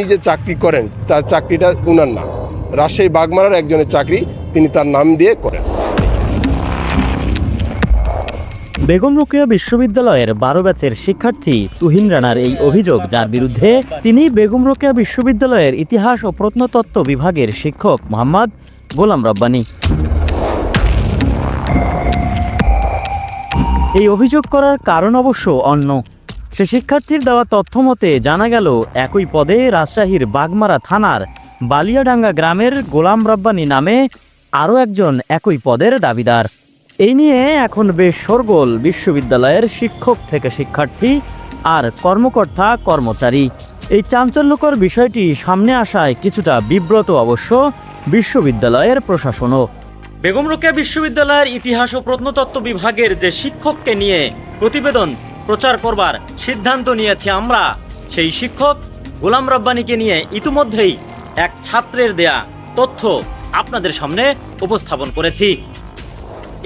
তিনি যে চাকরি করেন, তার চাকরিটা উনার না রাজশাহী বাগমারার একজনের চাকরি তিনি তার নাম দিয়ে করেন। বেগম রোকেয়া বিশ্ববিদ্যালয়ের বারো ব্যাচের শিক্ষার্থী তুহিন রানার এই অভিযোগ, যার বিরুদ্ধে তিনি বেগম রোকেয়া বিশ্ববিদ্যালয়ের ইতিহাস ও প্রত্নতত্ত্ব বিভাগের শিক্ষক মোহাম্মদ গোলাম রব্বানী। এই অভিযোগ করার কারণ অবশ্য অন্য। সে শিক্ষার্থীর দেওয়া তথ্য মতে জানা গেল, একই পদে রাজশাহীর বাগমারা থানার বালিয়াডাঙ্গা গ্রামের গোলাম রব্বানী নামে আরও একজন একই পদের দাবিদার। এই নিয়ে এখন বেশ শোরগোল বিশ্ববিদ্যালয়ের শিক্ষক থেকে শিক্ষার্থী আর কর্মকর্তা কর্মচারী। এই চাঞ্চল্যকর বিষয়টি সামনে আসায় কিছুটা বিব্রত অবশ্য বিশ্ববিদ্যালয়ের প্রশাসনও। বেগম রোকেয়া বিশ্ববিদ্যালয়ের ইতিহাস ও প্রত্নতত্ত্ব বিভাগের যে শিক্ষককে নিয়ে প্রতিবেদন প্রচার করবার সিদ্ধান্ত নিয়েছি আমরা। সেই শিক্ষক গোলাম রব্বানীকে নিয়ে ইতিমধ্যেই এক ছাত্রের দেয়া তথ্য আপনাদের সামনে উপস্থাপন করেছি।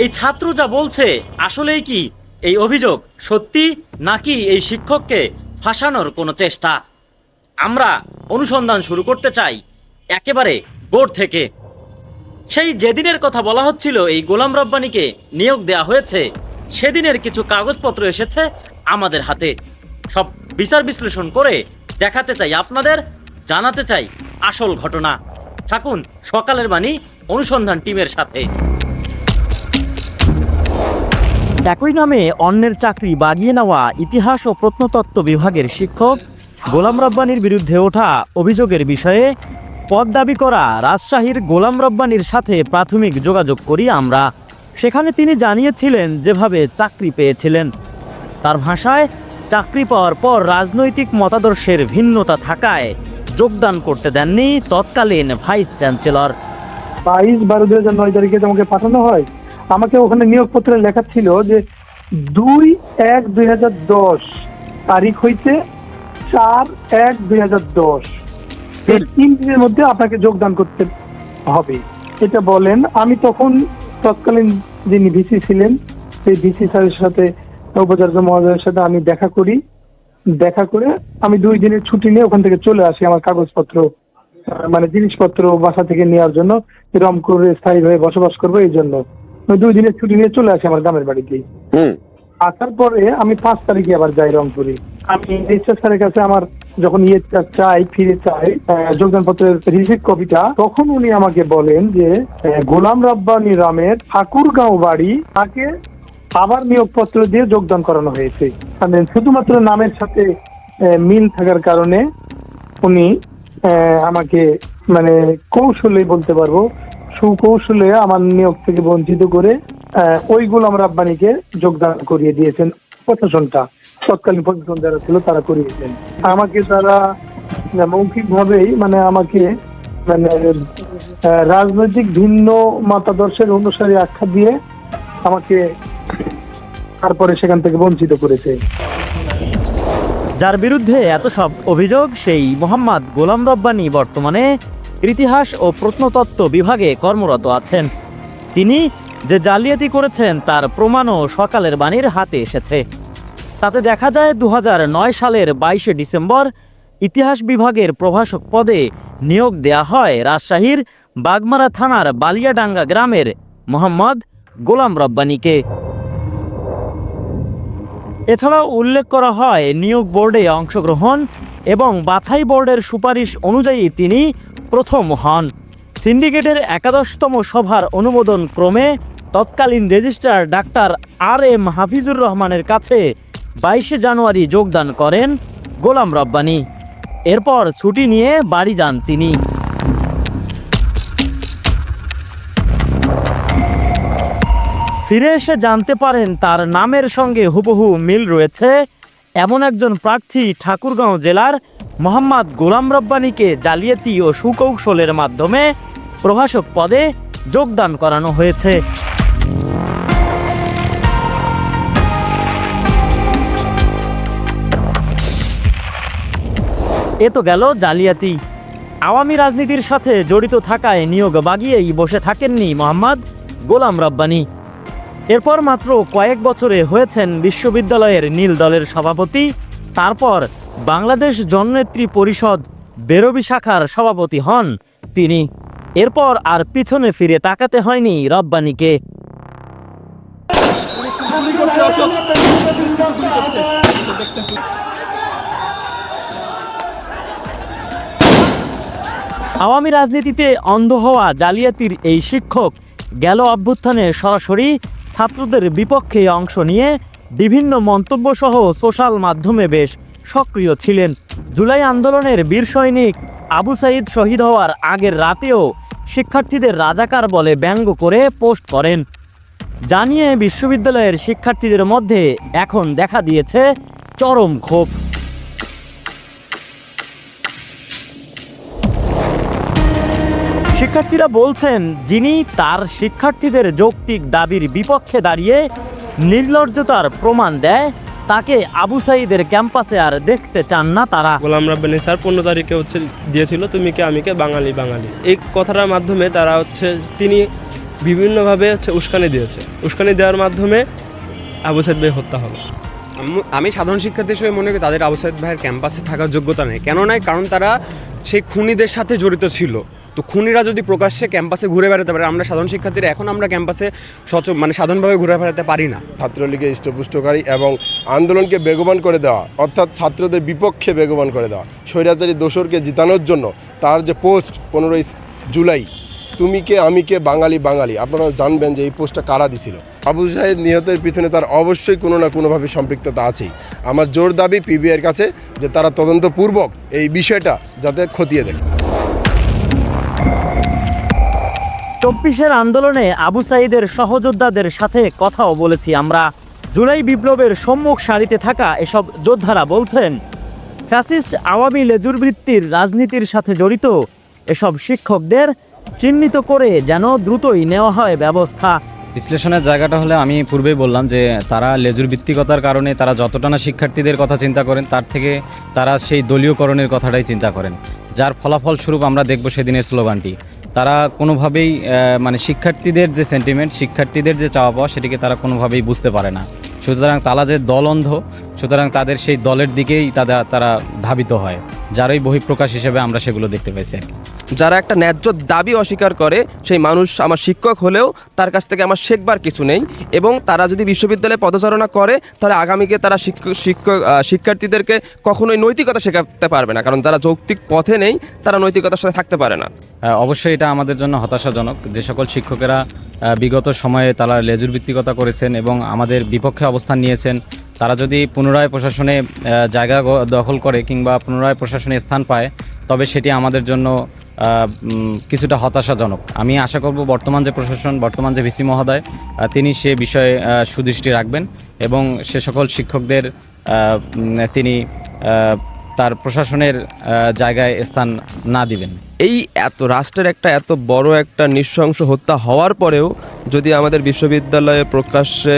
এই ছাত্র যা বলছে, আসলেই কি এই অভিযোগ সত্যি নাকি এই শিক্ষককে ফাঁসানোর কোনো চেষ্টা? আমরা অনুসন্ধান শুরু করতে চাই একেবারে গোড় থেকে। সেই যেদিনের কথা বলা হচ্ছিল এই গোলাম রব্বানীকে নিয়োগ দেয়া হয়েছে, সেদিনের কিছু কাগজপত্র এসেছে আমাদের হাতে। সব বিচার বিশ্লেষণ করে দেখাতে চাই আপনাদের, জানাতে চাই আসল ঘটনা। থাকুন সকালের বাণী অনুসন্ধান টিমের সাথে। একই নামে অন্যের চাকরি বাগিয়ে নেওয়া ইতিহাস ও প্রত্নতত্ত্ব বিভাগের শিক্ষক গোলাম রব্বানির বিরুদ্ধে ওঠা অভিযোগের বিষয়ে পদ দাবি করা রাজশাহীর গোলাম রব্বানির সাথে প্রাথমিক যোগাযোগ করি আমরা। সেখানে তিনি জানিয়েছিলেন যেভাবে চাকরি পেয়েছিলেন। তার ভাষায়, চাকরি পাওয়ার পর রাজনৈতিক মতাদর্শের ভিন্নতা থাকায় যোগদান করতে দেননি তৎকালীন ভাইস চ্যান্সেলর। বাইশ বারো দুই হাজার নয় তারিখে তোমাকে পাঠানো হয়, আমাকে ওখানে নিয়োগপত্রে লেখা ছিল যে দুই এক দুই হাজার দশ তারিখ হইতে চার এক দুই হাজার দশ। তিন দিনের মধ্যে আপনাকে যোগদান করতে হবে। এটা বলেন, আমি তখন তৎকালীন যিনি ভিসি ছিলেন, সেই ভিসি স্যারের সাথে উপাচার্য মহোদয়ের সাথে আমি দেখা করি। দেখা করে আমি দুই দিনের ছুটি নিয়ে ওখান থেকে চলে আসি আমার কাগজপত্র মানে জিনিসপত্র বাসা থেকে নেওয়ার জন্য। রংপুরে স্থায়ীভাবে বসবাস করব এই জন্য। আমি দুই দিনের ছুটি নিয়ে চলে আসি আমার গ্রামের বাড়িতে আসার পরে আমি পাঁচ তারিখে আবার যাই রংপুরে। আমি এইচএস স্যারের কাছে আমার যখন ইয়ে চাই ফিরে চাই যোগদানপত্রের রিসিভ কপিটা তখন উনি আমাকে বলেন যে গোলাম রাব্বানি রামের ঠাকুরগাঁও বাড়ি তাকে আবার নিয়োগপত্র দিয়ে যোগদান করানো হয়েছে। মানে শুধুমাত্র নামের সাথে মিল থাকার কারণে উনি আমাকে মানে কৌশলে বলতে পারব সুকৌশলে আমার নিয়োগ থেকে বঞ্চিত করে আহ, ওই গোলাম রাব্বানিকে যোগদান করিয়ে দিয়েছেন। প্রশাসনটা তৎকালীন প্রশাসন যারা ছিল তারা করিয়েছেন। আমাকে তারা মৌখিক ভাবেই মানে আমাকে মানে রাজনৈতিক ভিন্ন মতাদর্শের অনুসারী আখ্যা দিয়ে আমাকে তারপরে সেখান থেকে বঞ্চিত করেছে। যার বিরুদ্ধে এত সব অভিযোগ, সেই মোহাম্মদ গোলাম রব্বানী বর্তমানে ইতিহাস ও প্রত্নতত্ত্ব বিভাগে কর্মরত আছেন। তিনি যে জালিয়াতি করেছেন, তার প্রমাণও সকালের বাণীর হাতে এসেছে। তাতে দেখা যায় দু হাজার নয় সালের বাইশে ডিসেম্বর ইতিহাস বিভাগের প্রভাষক পদে নিয়োগ দেয়া হয় রাজশাহীর বাগমারা থানার বালিয়াডাঙ্গা গ্রামের মোহাম্মদ গোলাম রব্বানীকে। এছাড়াও উল্লেখ করা হয়, নিয়োগ বোর্ডে অংশগ্রহণ এবং বাছাই বোর্ডের সুপারিশ অনুযায়ী তিনি প্রথম হন। সিন্ডিকেটের একাদশতম সভার অনুমোদন ক্রমে তৎকালীন registrar doctor R M Hafizur রহমানের কাছে বাইশে জানুয়ারি যোগদান করেন গোলাম রব্বানী। এরপর ছুটি নিয়ে বাড়ি যান তিনি। ফিরে এসে জানতে পারেন তার নামের সঙ্গে হুবহু মিল রয়েছে। এমন একজন প্রার্থী ঠাকুরগাঁও জেলার মোহাম্মদ গোলাম রব্বানীকে জালিয়াতি ও সুকৌশলের মাধ্যমে প্রভাষক পদে যোগদান করানো হয়েছে। এ তো গেল জালিয়াতি। আওয়ামী রাজনীতির সাথে জড়িত থাকায় নিয়োগ বাগিয়েই বসে থাকেননি মোহাম্মদ গোলাম রব্বানী। এরপর মাত্র কয়েক বছরে হয়েছেন বিশ্ববিদ্যালয়ের নীল দলের সভাপতি, তারপর বাংলাদেশ জননেত্রী পরিষদ বেরবি শাখার সভাপতি হন তিনি। এরপর আর পিছনে ফিরে তাকাতে হয়নি রব্বানীকে। আওয়ামী রাজনীতিতে অন্ধ হওয়া জালিয়াতির এই শিক্ষক গেল অভ্যুত্থানে সরাসরি ছাত্রদের বিপক্ষে অংশ নিয়ে বিভিন্ন মন্তব্য সহ সোশ্যাল মাধ্যমে বেশ সক্রিয় ছিলেন। জুলাই আন্দোলনের বীর সৈনিক আবু সাইদ শহীদ হওয়ার আগের রাতেও শিক্ষার্থীদের রাজাকার বলে ব্যঙ্গ করে পোস্ট করেন। জানিয়ে বিশ্ববিদ্যালয়ের শিক্ষার্থীদের মধ্যে এখন দেখা দিয়েছে চরম ক্ষোভ। শিক্ষার্থীরা বলছেন যিনি তার শিক্ষার্থীদের যৌক্তিক দাবির বিপক্ষে দাঁড়িয়ে নির্লজ্জতার প্রমাণ দেয় তাকে আবু সাইদের ক্যাম্পাসে আর দেখতে চান না তারা। গোলাম রাব্বানি স্যার পনেরো তারিখে হচ্ছে দিয়েছিল তুমি কে আমি কে বাঙালি বাঙালি। এই কথাটার মাধ্যমে তারা হচ্ছে তিনি বিভিন্নভাবে হচ্ছে উস্কানি দিয়েছে। উস্কানি দেওয়ার মাধ্যমে আবু সাইদ ভাই হত্যা হবে আমি সাধারণ শিক্ষার্থী হিসেবে মনে করি তাদের আবু সাইদ ভাইয়ের ক্যাম্পাসে থাকার যোগ্যতা নেই। কেন নয় কারণ তারা সেই খুনিদের সাথে জড়িত ছিল। তো খুনিরা যদি প্রকাশ্যে ক্যাম্পাসে ঘুরে বেড়াতে পারে, আমরা সাধারণ শিক্ষার্থীরা এখন আমরা ক্যাম্পাসে সচ মানে সাধারণভাবে ঘুরে বেড়াতে পারি না। ছাত্রলীগের ইষ্টপুষ্টকারী এবং আন্দোলনকে বেগবান করে দেওয়া, অর্থাৎ ছাত্রদের বিপক্ষে বেগবান করে দেওয়া, স্বৈরাচারী দোসরকে জিতানোর জন্য তার যে পোস্ট পনেরোই জুলাই, তুমি কে, আমি কে, বাঙালি বাঙালি, আপনারা জানবেন যে এই পোস্টটা কারা দিছিল। আবু সাহেদ নিহতের পিছনে তার অবশ্যই কোনো না কোনোভাবে সম্পৃক্ততা আছেই। আমার জোর দাবি পিবিআইয়ের কাছে যে তারা তদন্তপূর্বক এই বিষয়টা যাতে খতিয়ে দেখে। চব্বিশের আন্দোলনে আবু সাইদের সহযোদ্ধাদের সাথে কথাও বলেছি আমরা। জুলাই বিপ্লবের সম্মুখ সারিতে থাকা এসব যোদ্ধারা বলছেন, ফ্যাসিস্ট আওয়ামী লেজুর বৃত্তির রাজনীতির সাথে জড়িত এসব শিক্ষকদের চিহ্নিত করে যেন দ্রুতই নেওয়া হয় ব্যবস্থা। বিশ্লেষণের জায়গাটা হলে আমি পূর্বেই বললাম যে, তারা লেজুর ভিত্তিকতার কারণে তারা যতটা না শিক্ষার্থীদের কথা চিন্তা করেন, তার থেকে তারা সেই দলীয়করণের কথাটাই চিন্তা করেন। যার ফলাফল স্বরূপ আমরা দেখব সেদিনের স্লোগানটি। তারা কোনোভাবেই মানে শিক্ষার্থীদের যে সেন্টিমেন্ট শিক্ষার্থীদের যে চাওয়া পাওয়া, সেটিকে তারা কোনোভাবেই বুঝতে পারে না সুতরাং তারা যে দল অন্ধ সুতরাং তাদের সেই দলের দিকেই তারা তারা ধাবিত হয়, যারই বহিঃপ্রকাশ হিসেবে আমরা সেগুলো দেখতে পাইছি আর কি। যারা একটা ন্যায্য দাবি অস্বীকার করে, সেই মানুষ আমার শিক্ষক হলেও তার কাছ থেকে আমার শেখবার কিছু নেই এবং তারা যদি বিশ্ববিদ্যালয়ে পদচারণা করে, তাহলে আগামীকে তারা শিক্ষক শিক্ষক শিক্ষার্থীদেরকে কখনোই নৈতিকতা শেখাতে পারবে না। কারণ যারা যৌক্তিক পথে নেই, তারা নৈতিকতার সাথে থাকতে পারে না। অবশ্যই এটা আমাদের জন্য হতাশাজনক। যে সকল শিক্ষকেরা বিগত সময়ে তারা লেজুর ভিত্তিকতা করেছেন এবং আমাদের বিপক্ষে অবস্থান নিয়েছেন, তারা যদি পুনরায় প্রশাসনে জায়গা দখল করে কিংবা পুনরায় প্রশাসনে স্থান পায়, তবে সেটি আমাদের জন্য কিছুটা হতাশাজনক। আমি আশা করব বর্তমান যে প্রশাসন, বর্তমান যে ভিসি মহোদয় তিনি সে বিষয়ে সুদৃষ্টি রাখবেন এবং সে সকল শিক্ষকদের তিনি তার প্রশাসনের জায়গায় স্থান না দিবেন। এই এত রাষ্ট্রের একটা এত বড় একটা নৃশংস হত্যা হওয়ার পরেও যদি আমাদের বিশ্ববিদ্যালয়ে প্রকাশ্যে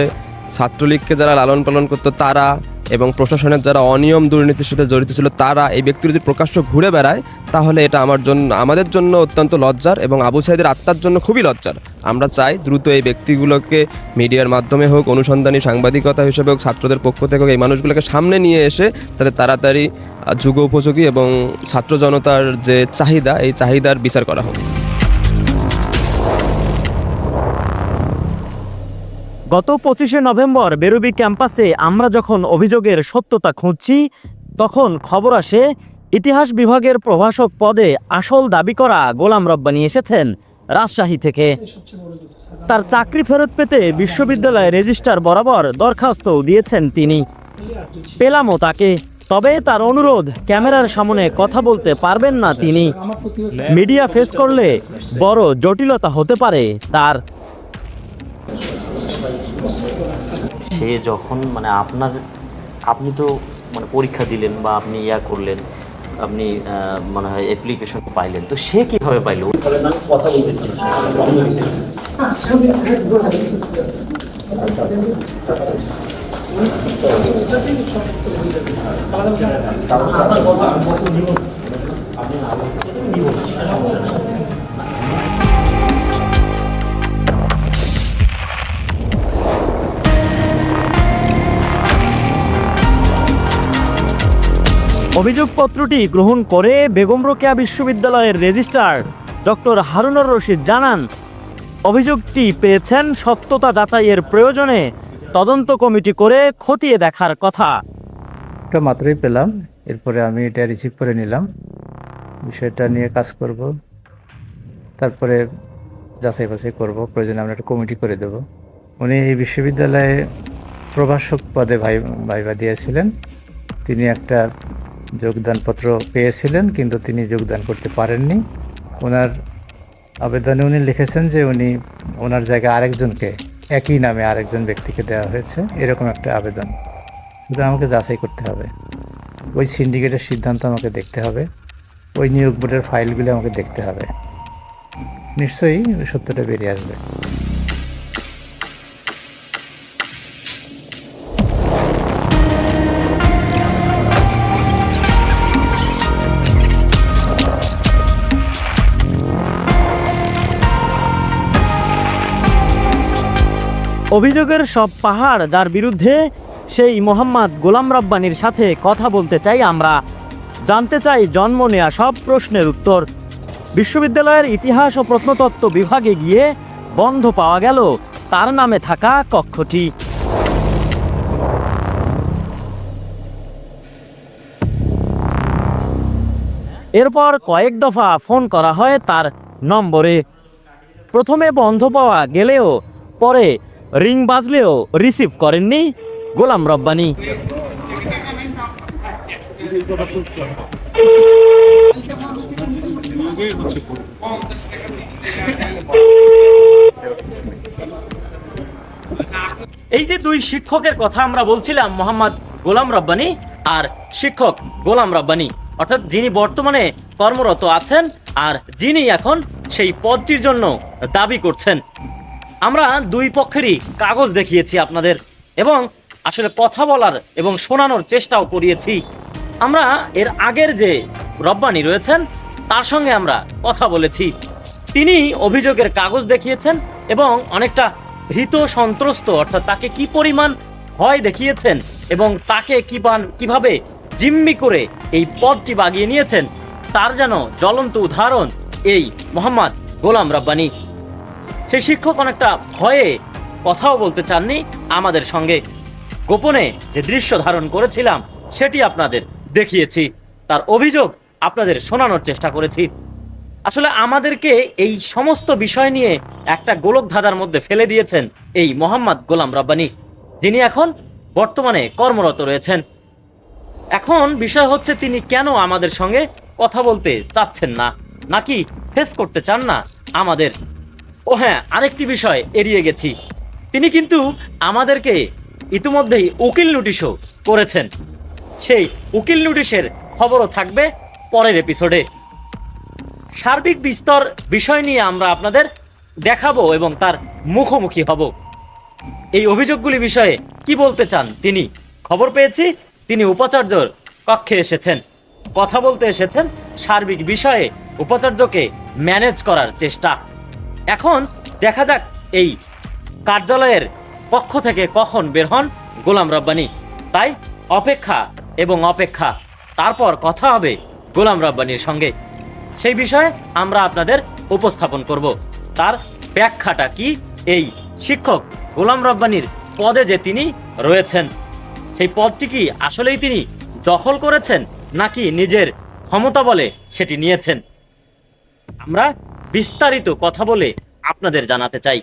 ছাত্রলীগকে যারা লালন পালন করতো, তারা এবং প্রশাসনের যারা অনিয়ম দুর্নীতির সাথে জড়িত ছিল, তারা এই ব্যক্তির যদি প্রকাশ্য ঘুরে বেড়ায়, তাহলে এটা আমার জন্য, আমাদের জন্য অত্যন্ত লজ্জার এবং আবু সাইদের আত্মার জন্য খুবই লজ্জার। আমরা চাই দ্রুত এই ব্যক্তিগুলোকে মিডিয়ার মাধ্যমে হোক, অনুসন্ধানী সাংবাদিকতা হিসেবে হোক, ছাত্রদের পক্ষ থেকে হোক, এই মানুষগুলোকে সামনে নিয়ে এসে তাদের তাড়াতাড়ি যুগ উপযোগী এবং ছাত্র জনতার যে চাহিদা, এই চাহিদার বিচার করা হোক। গত পঁচিশে নভেম্বর বেরুবি ক্যাম্পাসে আমরা যখন অভিযোগের সত্যতা খুঁজছি, তখন খবর আসে, ইতিহাস বিভাগের প্রভাষক পদে আসল দাবি করা গোলাম রব্বানি এসেছেন রাজশাহী থেকে। তার চাকরি ফেরত পেতে বিশ্ববিদ্যালয় রেজিস্ট্রার বরাবর দরখাস্ত দিয়েছেন তিনি। পেলামও তাকে, তবে তার অনুরোধ, ক্যামেরার সামনে কথা বলতে পারবেন না তিনি। মিডিয়া ফেস করলে বড় জটিলতা হতে পারে তার। সে যখন মানে আপনার, আপনি তো মানে পরীক্ষা দিলেন বা আপনি ইয়া করলেন, আপনি মনে হয় অ্যাপ্লিকেশন পাইলেন, তো সে কীভাবে পাইল? কথা আপনি অভিযোগপত্রটি গ্রহণ করে বেগম রোকেয়া বিশ্ববিদ্যালয়ের রেজিস্ট্রার ডক্টর হারুনুর রশিদ জানান, অভিযোগটি পেয়েছেন সত্যতা যাচাইয়ের প্রয়োজনে তদন্ত কমিটি করে খতিয়ে দেখার কথা। এটা মাত্রই পেলাম, এরপরে আমি এটা রিসিভ করে নিলাম। বিষয়টা নিয়ে কাজ করব, তারপরে যাচাই বাছাই করব, প্রয়োজনে আমরা একটা কমিটি করে দেব। উনি এই বিশ্ববিদ্যালয়ে প্রভাষক পদে ভাই ভাইবা দিয়েছিলেন। তিনি একটা যোগদানপত্র পেয়েছিলেন, কিন্তু তিনি যোগদান করতে পারেননি। ওনার আবেদনে উনি লিখেছেন যে উনি ওনার জায়গায় আরেকজনকে, একই নামে আরেকজন ব্যক্তিকে দেওয়া হয়েছে। এরকম একটা আবেদন। শুধু আমাকে যাচাই করতে হবে। ওই সিন্ডিকেটের সিদ্ধান্ত আমাকে দেখতে হবে। ওই নিয়োগ বোর্ডের ফাইলগুলো আমাকে দেখতে হবে। নিশ্চয়ই সত্যটা বেরিয়ে আসবে। অভিযোগের সব পাহাড়, যার বিরুদ্ধে সেই মোহাম্মদ গোলাম রাব্বানির সাথে কথা বলতে চাই আমরা। জানতে চাই জন্ম নেয়া সব প্রশ্নের উত্তর। বিশ্ববিদ্যালয়ের ইতিহাস ও প্রত্নতত্ত্ব বিভাগে গিয়ে বন্ধ পাওয়া গেল। তার নামে থাকা কক্ষটি। এরপর কয়েক দফা ফোন করা হয় তার নম্বরে। প্রথমে বন্ধ পাওয়া গেলেও পরে রিং বাজলেও রিসিভ করেননি গোলাম রব্বানি। এই যে দুই শিক্ষকের কথা আমরা বলছিলাম, মোহাম্মদ গোলাম রব্বানি আর শিক্ষক গোলাম রব্বানি। অর্থাৎ যিনি বর্তমানে কর্মরত আছেন আর যিনি এখন সেই পদটির জন্য দাবি করছেন। আমরা দুই পক্ষেরই কাগজ দেখিয়েছি আপনাদের এবং আসলে কথা বলার এবং শোনানোর চেষ্টাও করিয়েছি। আমরা এর আগের যে রব্বানি রয়েছেন, তার সঙ্গে আমরা কথা বলেছি। তিনি অভিযোগের কাগজ দেখিয়েছেন এবং অনেকটা ভীত সন্ত্রস্ত, অর্থাৎ তাকে কি পরিমাণ ভয় দেখিয়েছেন এবং তাকে কি পান- কীভাবে জিম্মি করে এই পদটি বাগিয়ে নিয়েছেন, তার যেন জ্বলন্ত উদাহরণ এই মোহাম্মদ গোলাম রব্বানি। সেই শিক্ষক অনেকটা ভয়ে কথাও বলতে চাননি আমাদের সঙ্গে। গোপনে যে দৃশ্য ধারণ করেছিলাম, সেটি আপনাদের দেখিয়েছি। তার অভিযোগ আপনাদের শোনানোর চেষ্টা করেছি। আসলে আমাদেরকে এই সমস্ত বিষয় নিয়ে একটা গোলক ধাঁধার মধ্যে ফেলে দিয়েছেন এই মোহাম্মদ গোলাম রব্বানি, যিনি এখন বর্তমানে কর্মরত রয়েছেন। এখন বিষয় হচ্ছে তিনি কেন আমাদের সঙ্গে কথা বলতে চাচ্ছেন না, নাকি ফেস করতে চান না আমাদের ও হ্যাঁ আরেকটি বিষয় এড়িয়ে গেছি। তিনি কিন্তু আমাদেরকে ইতিমধ্যেই উকিল নোটিশও করেছেন। সেই উকিল নোটিশের খবরও থাকবে পরের এপিসোডে। সার্বিক বিস্তর বিষয় নিয়ে আমরা আপনাদের দেখাবো এবং তার মুখোমুখি হব। এই অভিযোগগুলি বিষয়ে কি বলতে চান তিনি? খবর পেয়েছি, তিনি উপাচার্যর কক্ষে এসেছেন। কথা বলতে এসেছেন সার্বিক বিষয়ে উপাচার্যকে ম্যানেজ করার চেষ্টা। এখন দেখা যাক এই কার্যালয়ের পক্ষ থেকে কখন বের হন গোলাম রব্বানি। তাই অপেক্ষা এবং অপেক্ষা, তারপর কথা হবে গোলাম রব্বানির সঙ্গে। সেই বিষয়ে আমরা আপনাদের উপস্থাপন করব। তার ব্যাখ্যাটা কি? এই শিক্ষক গোলাম রব্বানির পদে যে তিনি রয়েছেন, সেই পদটি কি আসলেই তিনি দখল করেছেন নাকি নিজের ক্ষমতা বলে সেটি নিয়েছেন? আমরা বিস্তারিত কথা বলে আপনাদের জানাতে চাই।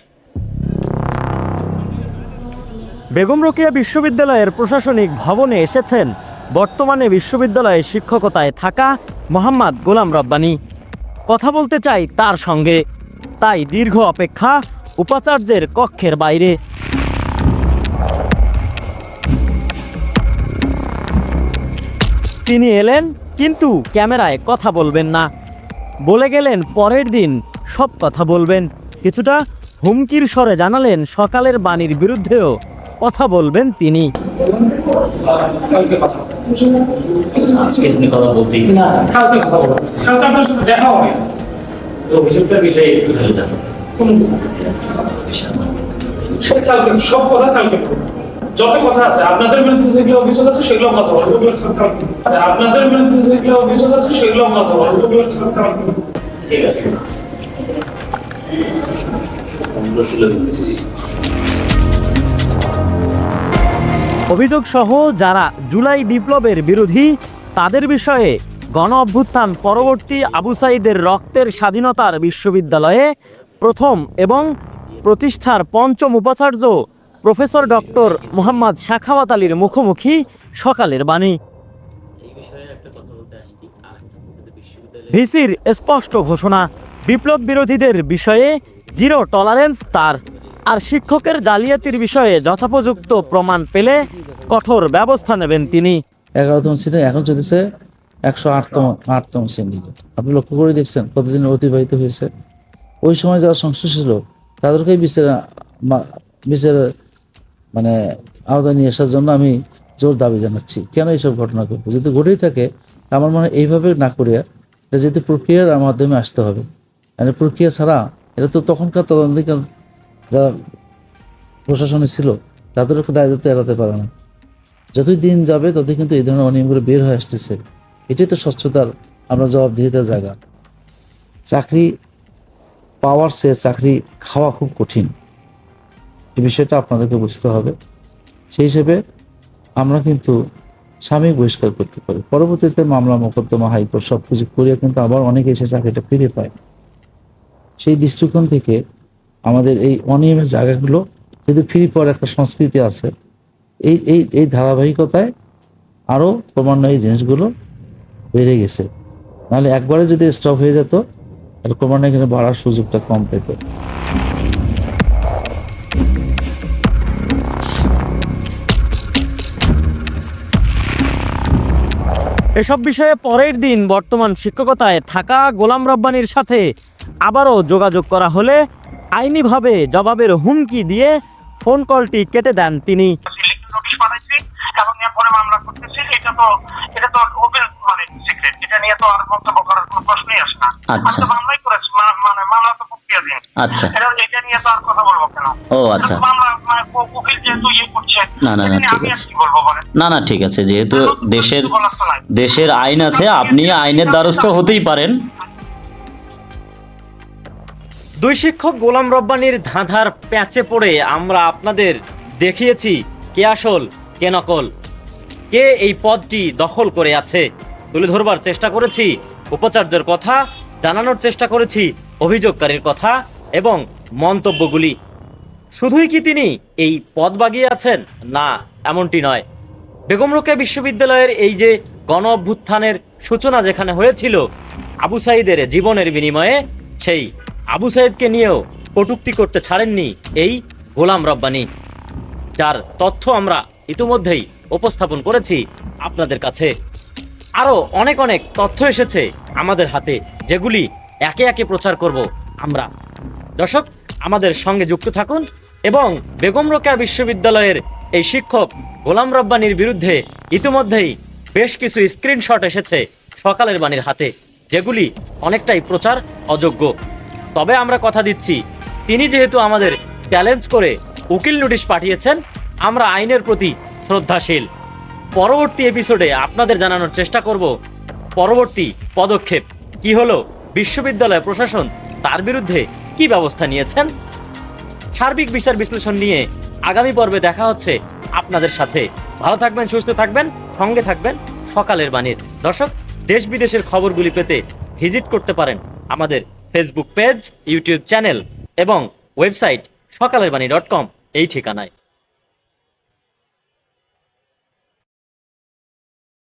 বেগম রোকেয়া বিশ্ববিদ্যালয়ের প্রশাসনিক ভবনে এসেছেন বর্তমানে বিশ্ববিদ্যালয়ে শিক্ষকতায় থাকা মোহাম্মদ গোলাম রব্বানি। কথা বলতে চাই তার সঙ্গে। তাই দীর্ঘ অপেক্ষা উপাচার্যের কক্ষের বাইরে। তিনি এলেন কিন্তু ক্যামেরায় কথা বলবেন না। বলে গেলেন পরের দিন সব কথা বলবেন। কিছুটা হুমকির স্বরে জানালেন সকালের বাণীর বিরুদ্ধেও কথা বলবেন তিনি। আজকে আপনি কথা বলতেই না কালকে কথা বলব। কালকে আপনার সাথে দেখা হবে। অভিযোগটার বিষয়ে একটু খালি জানো সে কালকে সব কথা কালকে যত কথা আছে, আপনাদের বিরুদ্ধে যেগুলো অভিযোগ আছে সেগুলো কথা বলব আপনাদের বিরুদ্ধে যেগুলো অভিযোগ আছে সেগুলো কথা বলব ঠিক আছে। অভিযোগ সহ যারা জুলাই বিপ্লবের বিরোধী, তাদের বিষয়ে গণ অভ্যুত্থান পরবর্তী আবু সাইদের রক্তের স্বাধীনতার বিশ্ববিদ্যালয়ে প্রথম এবং প্রতিষ্ঠার পঞ্চম উপাচার্য প্রফেসর ডক্টর মোহাম্মদ শাখাওয়াত আলীর মুখোমুখি সকালের বাণী। ভিসির স্পষ্ট ঘোষণা, বিপ্লব বিরোধীদের বিষয়ে জিরো টলারেন্স তার, আর শিক্ষকের জালিয়াতির বিষয়ে যথোপযুক্ত প্রমাণ পেলে কঠোর ব্যবস্থা নেবেন তিনি। এগারোতম শ্রেণি এখন চলতেছে একশো আটতম আটতম শ্রেণি আপনি লক্ষ্য করে দেখছেন কতদিন অতিবাহিত হয়েছে। ওই সময় যারা সংশ্লিষ্ট ছিল, তাদেরকেই মা- বিচারের মানে আওতায় নিয়ে আসার জন্য আমি জোর দাবি জানাচ্ছি। কেন এইসব ঘটনা ঘটবে? যদি ঘটেই থাকে, আমার মনে হয় এইভাবে না করিয়া এটা যেহেতু প্রক্রিয়ার মাধ্যমে আসতে হবে। মানে প্রক্রিয়া ছাড়া এটা তো তখনকার তদন্তিকার যারা প্রশাসনে ছিল, তাদের একটা দায়িত্ব এড়াতে পারে না। যতই দিন যাবে, ততই কিন্তু এই ধরনের অনিয়মগুলো বের হয়ে আসতেছে। এটাই তো স্বচ্ছতার আমরা জবাবদিহিতার জায়গা। চাকরি পাওয়ার সে চাকরি খাওয়া খুব কঠিন। এই বিষয়টা আপনাদেরকে বুঝতে হবে। সেই হিসেবে আমরা কিন্তু স্বামী বহিষ্কার করতে পারি। পরবর্তীতে মামলা, মোকদ্দমা, হাইকোর্ট সব কিছু করিয়া কিন্তু আবার অনেকে এসে চাকরিটা ফিরে পায়। সেই দৃষ্টিকোণ থেকে আমাদের এই অনিয়মের জায়গাগুলো যেহেতু ফিরে পাওয়ার একটা সংস্কৃতি আছে, এই এই এই ধারাবাহিকতায় আরও ক্রমান্বয়ে এই জিনিসগুলো বেড়ে গেছে। নাহলে একবারে যদি স্টপ হয়ে যেত, তাহলে ক্রমান্বয়ে এখানে বাড়ার সুযোগটা কম পেত। এসব বিষয়ে পরের দিন বর্তমান শিক্ষকতায় থাকা গোলাম রব্বানির সাথে আবারও যোগাযোগ করা হলে আইনিভাবে জবাবের হুমকি দিয়ে ফোন কলটি কেটে দেন তিনি। নোটিশ পাঠাইছি এবং এরপরে মামলা করতেছি এটা তো এটা তো ওপেন মানে সিক্রেট এটা নিয়ে তো আর মন্তব্য করার কোনো প্রশ্নই আসে না আচ্ছা মামলাই মানে মামলা তো আচ্ছা। এটা এটা নিয়ে তো আর কথা বলব কেন? ও আচ্ছা। মানে ইয়ে না, না, না, ঠিক আছে। না না ঠিক আছে যেহেতু দেশের। দেশের আইন আছে আপনি আইনের দ্বারস্থ হতেই পারেন। দুই শিক্ষক গোলাম রব্বানির ধাঁধার প্যাচে পড়ে আমরা আপনাদের দেখিয়েছি কে আসল কে নকল কে এই পদটি দখল করে আছে। তুলে ধরবার চেষ্টা করেছি উপাচার্যের কথা জানানোর চেষ্টা করেছি অভিযোগকারীর কথা এবং মন্তব্যগুলি। শুধুই কি তিনি এই পদ বাগিয়ে আছেন? না, এমনটি নয়। বেগম রোকেয়া বিশ্ববিদ্যালয়ের এই যে গণ অভ্যুত্থানের সূচনা যেখানে হয়েছিল, আবু সাইদের জীবনের বিনিময়ে, সেই আবু সাইদকে নিয়েও কটুক্তি করতে ছাড়েননি এই গোলাম রব্বানি। যার তথ্য আমরা ইতিমধ্যেই উপস্থাপন করেছি আপনাদের কাছে। আরও অনেক অনেক তথ্য এসেছে আমাদের হাতে, যেগুলি একে একে প্রচার করব আমরা। দর্শক, আমাদের সঙ্গে যুক্ত থাকুন এবং বেগম রোকেয়া বিশ্ববিদ্যালয়ের এই শিক্ষক গোলাম রব্বানির বিরুদ্ধে ইতিমধ্যেই বেশ কিছু স্ক্রিনশট এসেছে সকালের বাণীর হাতে, যেগুলি অনেকটাই প্রচার অযোগ্য। তবে আমরা কথা দিচ্ছি, তিনি যেহেতু আমাদের চ্যালেঞ্জ করে উকিল নোটিশ পাঠিয়েছেন, আমরা আইনের প্রতি শ্রদ্ধাশীল। পরবর্তী এপিসোডে আপনাদের জানানোর চেষ্টা করব পরবর্তী পদক্ষেপ। কি হলো? বিশ্ববিদ্যালয় প্রশাসন তার বিরুদ্ধে কি ব্যবস্থা নিয়েছেন? সার্বিক বিচার বিশ্লেষণ নিয়ে আগামী পর্বে দেখা হচ্ছে আপনাদের সাথে। ভালো থাকবেন, সুস্থ থাকবেন, সঙ্গে থাকবেন সকালের বাণীর। দর্শক, দেশ বিদেশের খবরগুলি পেতে ভিজিট করতে পারেন আমাদের ফেসবুক পেজ ইউটিউব চ্যানেল এবং ওয়েবসাইট সকালের বাণী ডট কম এই ঠিকানায়।